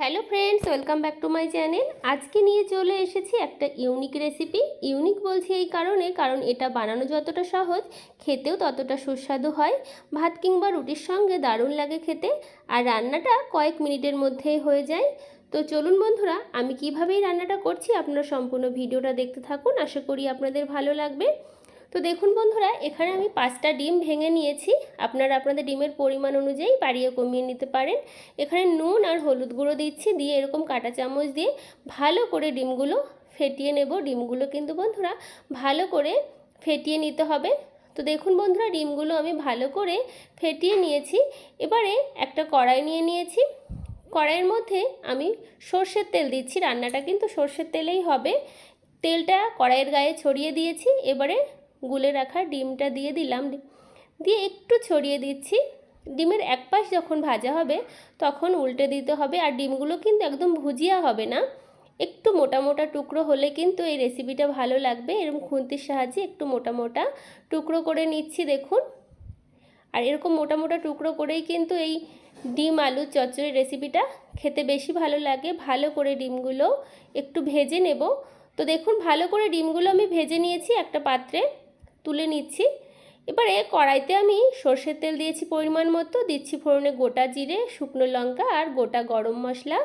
Hello friends, welcome back to my channel. আজকে নিয়ে চলে এসেছি একটা ইউনিক রেসিপি। ইউনিক বলছি এই কারণে, কারণ এটা বানানো যতটা সহজ, খেতেও ততটা সুস্বাদু হয়। ভাত কিংবা রুটির সঙ্গে দারুণ লাগে খেতে, আর রান্নাটা কয়েক মিনিটের মধ্যেই হয়ে যায়। তো চলুন বন্ধুরা, আমি কিভাবেই রান্নাটা করছি আপনারা সম্পূর্ণ ভিডিওটা দেখতে থাকুন। আশা করি আপনাদের ভালো লাগবে। তো দেখুন বন্ধুরা, এখানে আমি পাঁচটা ডিম ভেঙে নিয়েছি। আপনারা আপনাদের ডিমের পরিমাণ অনুযায়ী বাড়িয়ে কমিয়ে নিতে পারেন। এখানে নুন আর হলুদ গুঁড়ো দিচ্ছি, দিয়ে এরকম কাঁটা চামচ দিয়ে ভালো করে ডিমগুলো ফেটিয়ে নেব। ডিমগুলো কিন্তু বন্ধুরা ভালো করে ফেটিয়ে নিতে হবে। তো দেখুন বন্ধুরা, ডিমগুলো আমি ভালো করে ফেটিয়ে নিয়েছি। এবারে একটা কড়াই নিয়ে নিয়েছি। কড়াইয়ের মধ্যে আমি সর্ষের তেল দিচ্ছি। রান্নাটা কিন্তু সর্ষের তেলেই হবে। তেলটা কড়াইয়ের গায়ে ছড়িয়ে দিয়েছি। এবারে গুলে রাখা ডিমটা দিয়ে দিলাম। দিয়ে একটু ছড়িয়ে দিচ্ছি। ডিমের এক পাশ যখন ভাজা হবে, তখন উল্টে দিতে হবে আর ডিমগুলো কিন্তু একদম ভুজিয়া হবে না। একটু মোটা মোটা টুকরো হলে কিন্তু এই রেসিপিটা ভালো লাগবে। এরকম খুন্তির সাহায্যে একটু মোটা মোটা টুকরো করে নিচ্ছি, দেখুন। আর এরকম মোটা মোটা টুকরো করেই কিন্তু এই ডিম আলুর চচ্চড়ি রেসিপিটা খেতে বেশি ভালো লাগে। ভালো করে ডিমগুলো একটু ভেজে নেব। তো দেখুন, ভালো করে ডিমগুলো আমি ভেজে নিয়েছি একটা পাত্রে। তুলে নিচ্ছি। এবারে কড়াইতে আমি সর্ষের তেল দিয়েছি পরিমাণ মতো। দিচ্ছি ফোড়নে গোটা জিরে, শুকনো লঙ্কা আর গোটা গরম মশলা।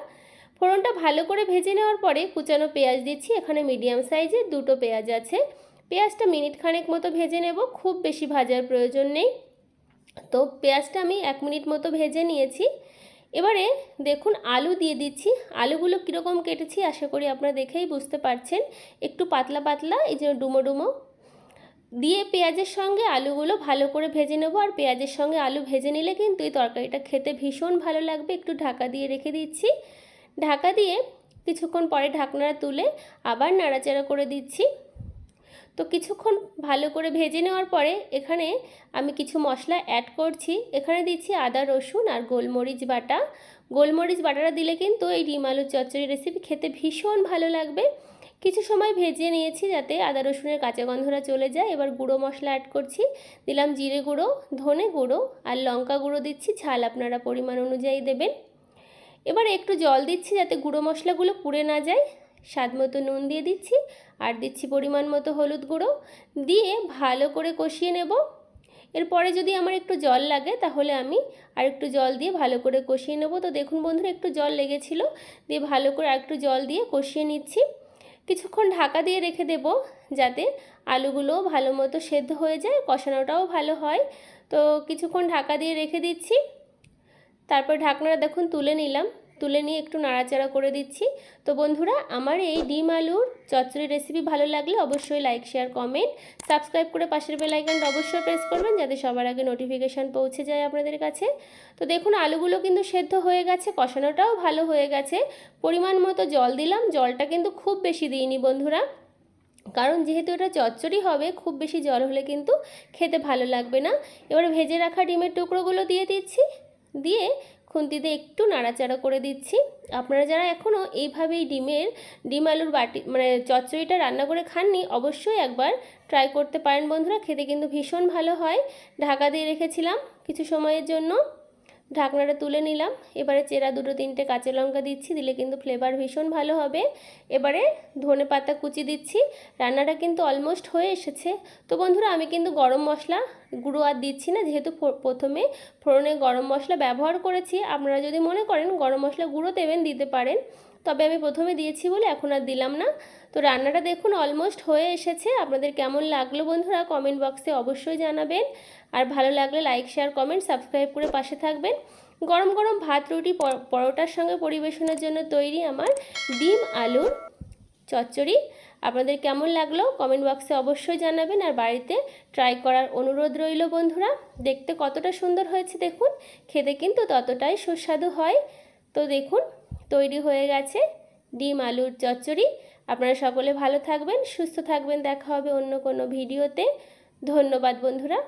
ফোড়নটা ভালো করে ভেজে নেওয়ার পরে কুচানো পেঁয়াজ দিচ্ছি। এখানে মিডিয়াম সাইজের দুটো পেঁয়াজ আছে। পেঁয়াজটা মিনিট খানেক মতো ভেজে নেব। খুব বেশি ভাজার প্রয়োজন নেই। তো পেঁয়াজটা আমি এক মিনিট মতো ভেজে নিয়েছি। এবারে দেখুন আলু দিয়ে দিচ্ছি। আলুগুলো কীরকম কেটেছি আশা করি আপনারা দেখেই বুঝতে পারছেন। একটু পাতলা পাতলা, এই যে ডুমো ডুমো। দিয়ে পেঁয়াজের সঙ্গে আলুগুলো ভালো করে ভেজে নেব। আর পেঁয়াজের সঙ্গে আলু ভেজে নিলে কিন্তু এই তরকারিটা খেতে ভীষণ ভালো লাগবে। একটু ঢাকা দিয়ে রেখে দিচ্ছি। ঢাকা দিয়ে কিছুক্ষণ পরে ঢাকনাটা তুলে আবার নাড়াচাড়া করে দিচ্ছি। তো কিছুক্ষণ ভালো করে ভেজে নেওয়ার পরে এখানে আমি কিছু মশলা অ্যাড করছি। এখানে দিচ্ছি আদা, রসুন আর গোলমরিচ বাটা। গোলমরিচ বাটাটা দিলে কিন্তু এই ডিম আলুর চচ্চড়ি রেসিপি খেতে ভীষণ ভালো লাগবে। কিছু সময় ভেজে নিয়েছি যাতে আদা রসুনের কাঁচা গন্ধরা চলে যায়। এবার গুঁড়ো মশলা অ্যাড করছি। দিলাম জিরে গুঁড়ো, ধনে গুঁড়ো আর লঙ্কা গুঁড়ো দিচ্ছি। ঝাল আপনারা পরিমাণ অনুযায়ী দেবেন। এবার একটু জল দিচ্ছি যাতে গুঁড়ো মশলাগুলো পুড়ে না যায়। স্বাদ মতো নুন দিয়ে দিচ্ছি আর দিচ্ছি পরিমাণ মতো হলুদ গুঁড়ো। দিয়ে ভালো করে কষিয়ে নেব। এরপরে যদি আমার একটু জল লাগে তাহলে আমি আর একটু জল দিয়ে ভালো করে কষিয়ে নেব। তো দেখুন বন্ধুরা, একটু জল লেগেছিল। দিয়ে ভালো করে আর একটু জল দিয়ে কষিয়ে নিচ্ছি। কিছুক্ষণ ঢাকা দিয়ে রেখে দেব যাতে আলুগুলো ভালো মতো সেদ্ধ হয়ে যায়, কষানোটাও ভালো হয়। তো কিছুক্ষণ ঢাকা দিয়ে রেখে দিচ্ছি। তারপর ঢাকনাটা দেখুন তুলে নিলাম। তুলে নিয়ে একটু নাড়াচাড়া করে দিচ্ছি। তো বন্ধুরা, আমার এই ডিম আলুর চচ্চড়ি রেসিপি ভালো লাগলে অবশ্যই লাইক শেয়ার কমেন্ট সাবস্ক্রাইব করে পাশের বেল আইকনটা অবশ্যই প্রেস করবেন যাতে সবার আগে নোটিফিকেশান পৌঁছে যায় আপনাদের কাছে। তো দেখুন, আলুগুলো কিন্তু সেদ্ধ হয়ে গেছে, কষানোটাও ভালো হয়ে গেছে। পরিমাণ মতো জল দিলাম, জলটা কিন্তু খুব বেশি দিইনি বন্ধুরা। কারণ যেহেতু এটা চচ্চড়ি হবে, খুব বেশি জল হলে কিন্তু খেতে ভালো লাগবে না। এবার ভেজে রাখা ডিমের টুকরোগুলো দিয়ে দিচ্ছি। দিয়ে খুন্তিতে একটু নাড়াচাড়া করে দিচ্ছি। আপনারা যারা এখনও এইভাবেই ডিমের, ডিম আলুর বাটি মানে চচ্চড়িটা রান্না করে খাননি, অবশ্যই একবার ট্রাই করতে পারেন বন্ধুরা, খেতে কিন্তু ভীষণ ভালো হয়। ঢাকা দিয়ে রেখেছিলাম কিছু সময়ের জন্য। ঢাকনাটা তুলে নিলাম। এবারে চেরা দুটো তিনটে কাঁচা লঙ্কা দিচ্ছি, দিলে কিন্তু ফ্লেভার ভীষণ ভালো হবে। এবারে ধনে পাতা কুচি দিচ্ছি। রান্নাটা কিন্তু অলমোস্ট হয়ে এসেছে। তো বন্ধুরা, আমি কিন্তু গরম মশলা গুঁড়ো আর দিচ্ছি না, যেহেতু প্রথমে ফোড়নে গরম মশলা ব্যবহার করেছি। আপনারা যদি মনে করেন গরম মশলা গুঁড়ো দেবেন, দিতে পারেন। তবে আমি প্রথমে দিয়েছি বলে এখন আর দিলাম না। তো রান্নাটা দেখুন অলমোস্ট হয়ে এসেছে। আপনাদের কেমন লাগল বন্ধুরা কমেন্ট বক্সে অবশ্যই জানাবেন। আর ভালো লাগলে লাইক শেয়ার কমেন্ট সাবস্ক্রাইব করে পাশে থাকবেন। গরম গরম ভাত, রুটি পরোটার সঙ্গে পরিবেশনের জন্য তৈরি আমার ডিম আলুর চচ্চড়ি। আপনাদের কেমন লাগল কমেন্ট বক্সে অবশ্যই জানাবেন। আর বাড়িতে ট্রাই করার অনুরোধ রইল বন্ধুরা। দেখতে কতটা সুন্দর হয়েছে দেখুন। খেতে কিন্তু ততটাই সুস্বাদু হয়। তো দেখুন তৈরি হয়ে গেছে। ডিম, আলুর চচ্চড়ি। আপনারা সকলে ভালো থাকবেন, সুস্থ থাকবেন। দেখা হবে অন্য কোনো ভিডিওতে। ধন্যবাদ বন্ধুরা।